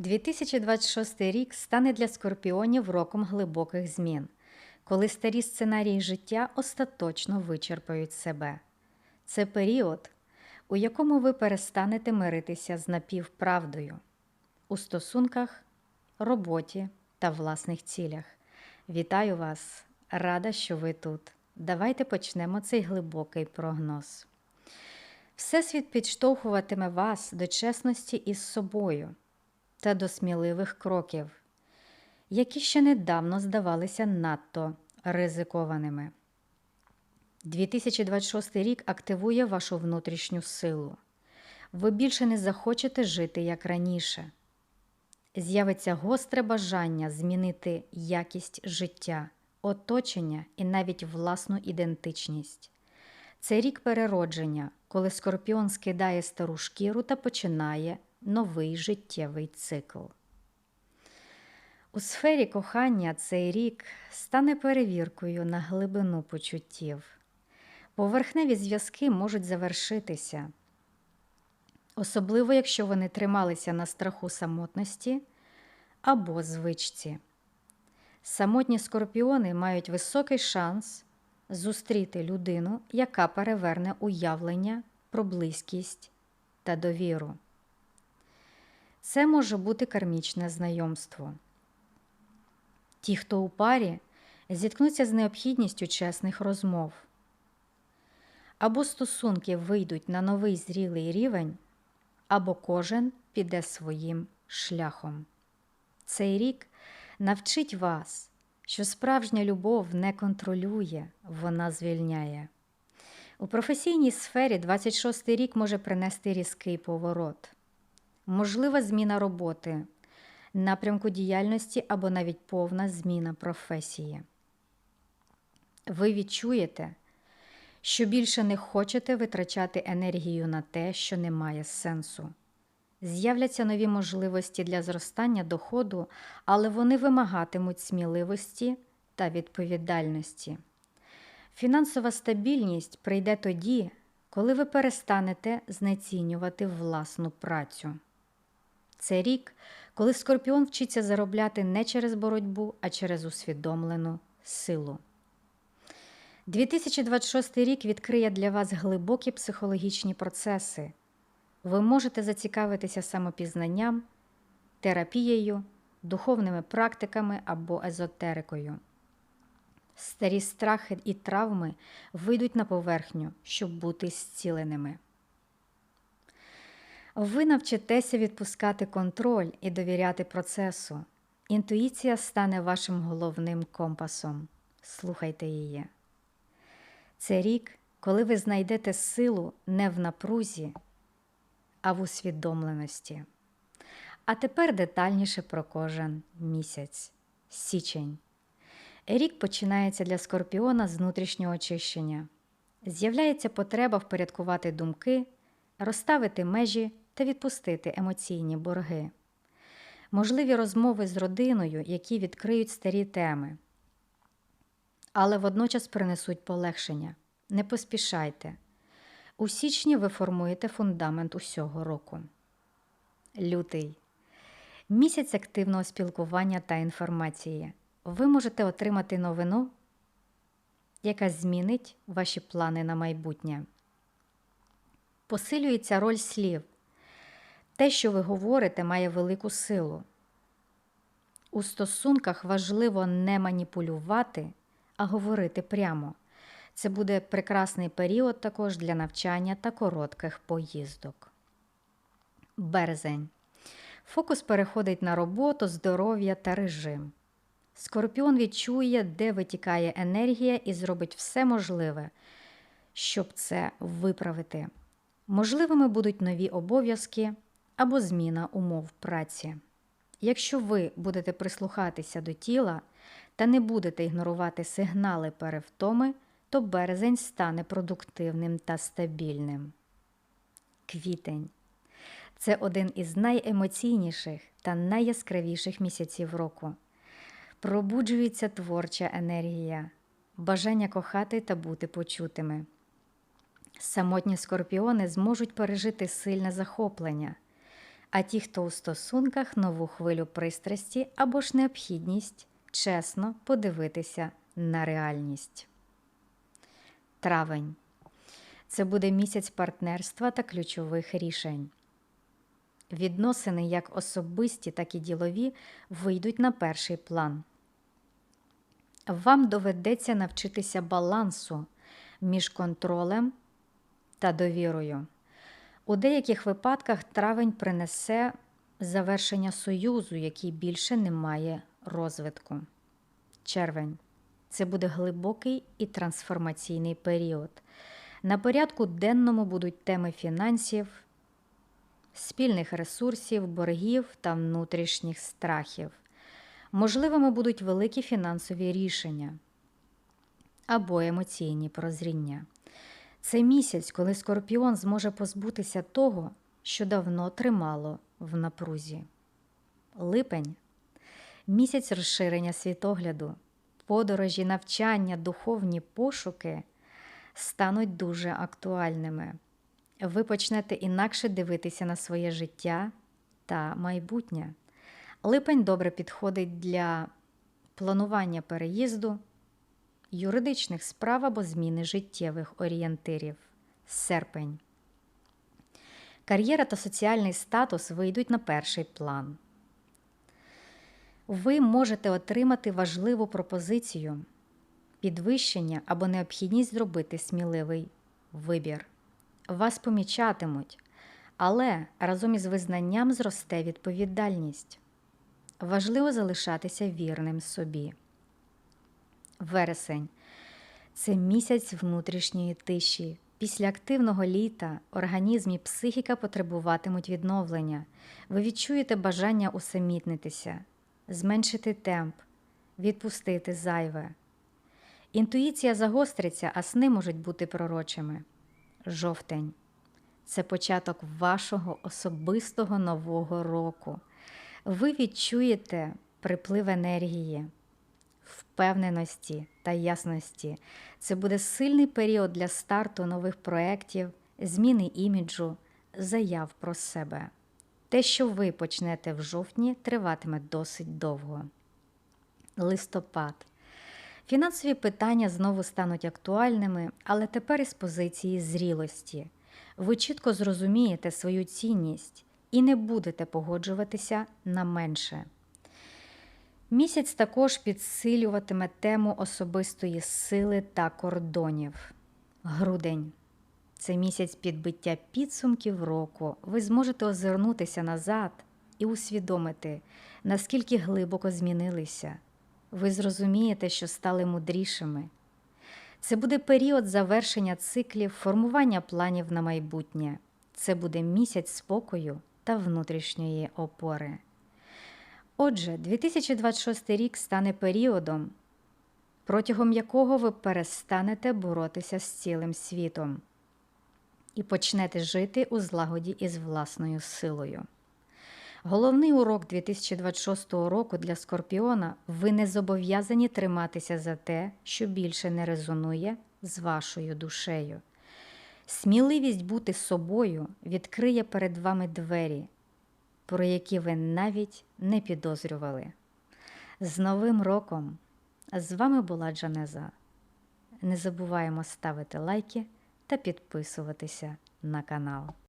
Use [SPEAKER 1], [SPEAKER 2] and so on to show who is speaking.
[SPEAKER 1] 2026 рік стане для скорпіонів роком глибоких змін, коли старі сценарії життя остаточно вичерпають себе. Це період, у якому ви перестанете миритися з напівправдою у стосунках, роботі та власних цілях. Вітаю вас! Рада, що ви тут. Давайте почнемо цей глибокий прогноз. Всесвіт підштовхуватиме вас до чесності із собою та до сміливих кроків, які ще недавно здавалися надто ризикованими. 2026 рік активує вашу внутрішню силу. Ви більше не захочете жити як раніше. З'явиться гостре бажання змінити якість життя, оточення і навіть власну ідентичність. Це рік переродження, коли скорпіон скидає стару шкіру та починає новий життєвий цикл. У сфері кохання цей рік стане перевіркою на глибину почуттів. Поверхневі зв'язки можуть завершитися, особливо якщо вони трималися на страху самотності або звичці. Самотні скорпіони мають високий шанс зустріти людину, яка переверне уявлення про близькість та довіру. Це може бути кармічне знайомство. Ті, хто у парі, зіткнуться з необхідністю чесних розмов. Або стосунки вийдуть на новий зрілий рівень, або кожен піде своїм шляхом. Цей рік навчить вас, що справжня любов не контролює, вона звільняє. У професійній сфері 26 й рік може принести різкий поворот, можлива зміна роботи, напрямку діяльності або навіть повна зміна професії. Ви відчуєте, що більше не хочете витрачати енергію на те, що не має сенсу. З'являться нові можливості для зростання доходу, але вони вимагатимуть сміливості та відповідальності. Фінансова стабільність прийде тоді, коли ви перестанете знецінювати власну працю. Це рік, коли скорпіон вчиться заробляти не через боротьбу, а через усвідомлену силу. 2026 рік відкриє для вас глибокі психологічні процеси. Ви можете зацікавитися самопізнанням, терапією, духовними практиками або езотерикою. Старі страхи і травми вийдуть на поверхню, щоб бути зціленими. Ви навчитеся відпускати контроль і довіряти процесу. Інтуїція стане вашим головним компасом. Слухайте її. Це рік, коли ви знайдете силу не в напрузі, а в усвідомленості. А тепер детальніше про кожен місяць. Січень. Рік починається для скорпіона з внутрішнього очищення. З'являється потреба впорядкувати думки, розставити межі та відпустити емоційні борги. Можливі розмови з родиною, які відкриють старі теми, але водночас принесуть полегшення. Не поспішайте. У січні ви формуєте фундамент усього року. Лютий. Місяць активного спілкування та інформації. Ви можете отримати новину, яка змінить ваші плани на майбутнє. Посилюється роль слів. Те, що ви говорите, має велику силу. У стосунках важливо не маніпулювати, а говорити прямо. Це буде прекрасний період також для навчання та коротких поїздок. Березень. Фокус переходить на роботу, здоров'я та режим. Скорпіон відчує, де витікає енергія, і зробить все можливе, щоб це виправити. Можливими будуть нові обов'язки або зміна умов праці. Якщо ви будете прислухатися до тіла та не будете ігнорувати сигнали перевтоми, то березень стане продуктивним та стабільним. Квітень це один із найемоційніших та найяскравіших місяців року. Пробуджується творча енергія, бажання кохати та бути почутими. Самотні скорпіони зможуть пережити сильне захоплення, А ті, хто у стосунках нову хвилю пристрасті або ж необхідність чесно подивитися на реальність. Травень. Це буде місяць партнерства та ключових рішень. Відносини як особисті, так і ділові вийдуть на перший план. Вам доведеться навчитися балансу між контролем та довірою. У деяких випадках травень принесе завершення союзу, який більше не має розвитку. Червень це буде глибокий і трансформаційний період. На порядку денному будуть теми фінансів, спільних ресурсів, боргів та внутрішніх страхів. Можливими будуть великі фінансові рішення або емоційні прозріння. Це місяць, коли скорпіон зможе позбутися того, що давно тримало в напрузі. Липень місяць розширення світогляду, подорожі, навчання, духовні пошуки стануть дуже актуальними. Ви почнете інакше дивитися на своє життя та майбутнє. Липень добре підходить для планування переїзду, юридичних справ або зміни життєвих орієнтирів. Серпень. Кар'єра та соціальний статус вийдуть на перший план. Ви можете отримати важливу пропозицію, підвищення або необхідність зробити сміливий вибір. Вас помічатимуть, але разом із визнанням зросте відповідальність. Важливо залишатися вірним собі. Вересень це місяць внутрішньої тиші. Після активного літа організм і психіка потребуватимуть відновлення. Ви відчуєте бажання усамітнитися, зменшити темп, відпустити зайве. Інтуїція загостриться, а сни можуть бути пророчими. Жовтень це початок вашого особистого нового року. Ви відчуєте приплив енергії, впевненості та ясності. Це буде сильний період для старту нових проєктів, зміни іміджу, заяв про себе. Те, що ви почнете в жовтні, триватиме досить довго. Листопад. Фінансові питання знову стануть актуальними, але тепер із позиції зрілості. Ви чітко зрозумієте свою цінність і не будете погоджуватися на менше. Місяць також підсилюватиме тему особистої сили та кордонів. Грудень це місяць підбиття підсумків року. Ви зможете озирнутися назад і усвідомити, наскільки глибоко змінилися. Ви зрозумієте, що стали мудрішими. Це буде період завершення циклів, формування планів на майбутнє. Це буде місяць спокою та внутрішньої опори. Отже, 2026 рік стане періодом, протягом якого ви перестанете боротися з цілим світом і почнете жити у злагоді із власною силою. Головний урок 2026 року для Скорпіона ви не зобов'язані триматися за те, що більше не резонує з вашою душею. Сміливість бути собою відкриє перед вами двері, про які ви навіть не підозрювали. З Новим роком! З вами була Джанеза. Не забуваємо ставити лайки та підписуватися на канал.